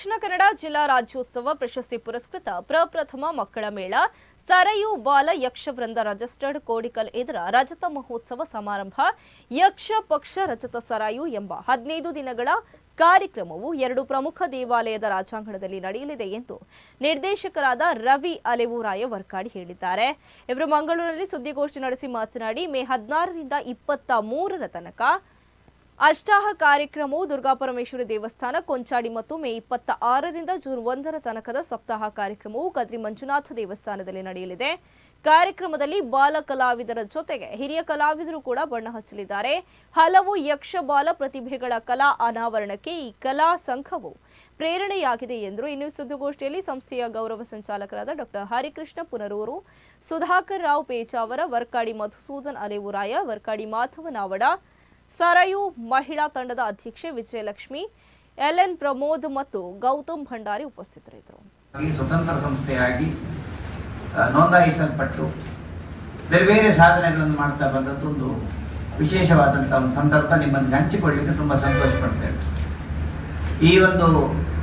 ದಕ್ಷಿಣ ಕನ್ನಡ ಜಿಲ್ಲಾ ರಾಜ್ಯೋತ್ಸವ ಪ್ರಶಸ್ತಿ ಪುರಸ್ಕೃತ ಪ್ರಪ್ರಥಮ ಮಕ್ಕಳ ಮೇಳ, ಸರಯು ಬಾಲ ಯಕ್ಷವೃಂದ ರಜಿಸ್ಟರ್ಡ್ ಕೋಡಿಕಲ್ ಎದುರ ರಜತ ಮಹೋತ್ಸವ ಸಮಾರಂಭ, ಯಕ್ಷ ಪಕ್ಷ ರಜತ ಸರಾಯು ಎಂಬ ಹದಿನೈದು ದಿನಗಳ ಕಾರ್ಯಕ್ರಮವು ಎರಡು ಪ್ರಮುಖ ದೇವಾಲಯದ ರಾಜಾಂಗಣದಲ್ಲಿ ನಡೆಯಲಿದೆ ಎಂದು ನಿರ್ದೇಶಕರಾದ ರವಿ ಅಲೆವೂರಾಯ ವರ್ಕಾಡಿ ಹೇಳಿದ್ದಾರೆ. ಇವರು ಮಂಗಳೂರಿನಲ್ಲಿ ಸುದ್ದಿಗೋಷ್ಠಿ ನಡೆಸಿ ಮಾತನಾಡಿ, ಮೇ ಹದಿನಾರರಿಂದ ಇಪ್ಪತ್ತ ಮೂರರ ತನಕ ಅಷ್ಟಾಹ ಕಾರ್ಯಕ್ರಮವು ದುರ್ಗಾಪರಮೇಶ್ವರಿ ದೇವಸ್ಥಾನ, ಕೊಂಚಾಡಿ ಮತ್ತು ಮೇ ಇಪ್ಪತ್ತ ಆರರಿಂದ ಜೂನ್ ಒಂದರ ತನಕದ ಸಪ್ತಾಹ ಕಾರ್ಯಕ್ರಮವು ಕದ್ರಿ ಮಂಜುನಾಥ ದೇವಸ್ಥಾನದಲ್ಲಿ ನಡೆಯಲಿದೆ. ಕಾರ್ಯಕ್ರಮದಲ್ಲಿ ಬಾಲ ಕಲಾವಿದರ ಜೊತೆಗೆ ಹಿರಿಯ ಕಲಾವಿದರು ಕೂಡ ಬಣ್ಣ ಹಚ್ಚಲಿದ್ದಾರೆ. ಹಲವು ಯಕ್ಷ ಬಾಲ ಪ್ರತಿಭೆಗಳ ಕಲಾ ಅನಾವರಣಕ್ಕೆ ಈ ಕಲಾ ಸಂಘವು ಪ್ರೇರಣೆಯಾಗಿದೆ ಎಂದರು ಇನ್ನು ಸುದ್ದಿಗೋಷ್ಠಿಯಲ್ಲಿ ಸಂಸ್ಥೆಯ ಗೌರವ ಸಂಚಾಲಕರಾದ ಡಾಕ್ಟರ್ ಹರಿಕೃಷ್ಣ ಪುನರೂರು, ಸುಧಾಕರ್ ರಾವ್ ಪೇಚಾವರ, ವರ್ಕಾಡಿ ಮಧುಸೂದನ್ ಅಲೆವುರಾಯ, ವರ್ಕಾಡಿ ಮಾಧವ ನಾವಡ ಸರಯು ಮಹಿಳಾ ತಂಡದ ಅಧ್ಯಕ್ಷೆ ವಿಜಯಲಕ್ಷ್ಮಿ ಎಲ್ ಎನ್ ಪ್ರಮೋದ್ ಮತ್ತು ಗೌತಮ್ ಭಂಡಾರಿ ಉಪಸ್ಥಿತರಿದ್ದರು. ಸ್ವತಂತ್ರ ಸಂಸ್ಥೆಯಾಗಿ ನೋಂದಾಯಿಸಲ್ಪಟ್ಟು ಬೇರೆ ಬೇರೆ ಸಾಧನೆಗಳನ್ನು ಮಾಡ್ತಾ ಬಂದದ್ದು ಒಂದು ವಿಶೇಷವಾದಂಥ ಒಂದು ಸಂದರ್ಭ ನಿಮ್ಮನ್ನು ಹಂಚಿಕೊಳ್ಳಲಿಕ್ಕೆ ತುಂಬ ಸಂತೋಷ ಪಡ್ತೇವೆ ಈ ಒಂದು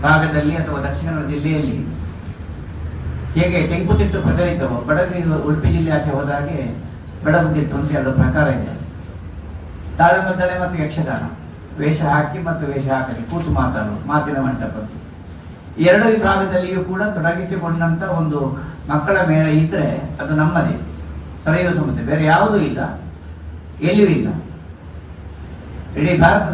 ಭಾಗದಲ್ಲಿ ಅಥವಾ ದಕ್ಷಿಣ ಕನ್ನಡ ಜಿಲ್ಲೆಯಲ್ಲಿ ಹೇಗೆ ತೆಂಕುತಿಟ್ಟು ತಿಟ್ಟು ಇದ್ದವೋ ಬಡಗಿ, ಉಡುಪಿ ಜಿಲ್ಲೆ ಆಚೆ ಹೋದಾಗೆ ಬಡಗುತಿಟ್ಟು ಅಂತ ಎರಡು ಪ್ರಕಾರ ಇದೆ. ತಾಳಮದ್ದಳೆ ಮತ್ತು ಯಕ್ಷಗಾನ. ವೇಷ ಹಾಕಿ ಮತ್ತು ವೇಷ ಹಾಕಲಿ ಕೂತು ಮಾತಾಡುವ, ಮಾತಿನ ಮಂಟಪದ್ದು ಎರಡು ವಿಭಾಗದಲ್ಲಿಯೂ ಕೂಡ ತೊಡಗಿಸಿಕೊಂಡಂತ ಒಂದು ಮಕ್ಕಳ ಮೇಳ ಇದ್ರೆ ಅದು ನಮ್ಮದೇ. ಸರಿಯುವ ಸಮಸ್ಯೆ ಬೇರೆ ಯಾವುದೂ ಇಲ್ಲ. ಎಲ್ಲಿಯೂ ಇಲ್ಲ. ಇಡೀ ಭಾರತದ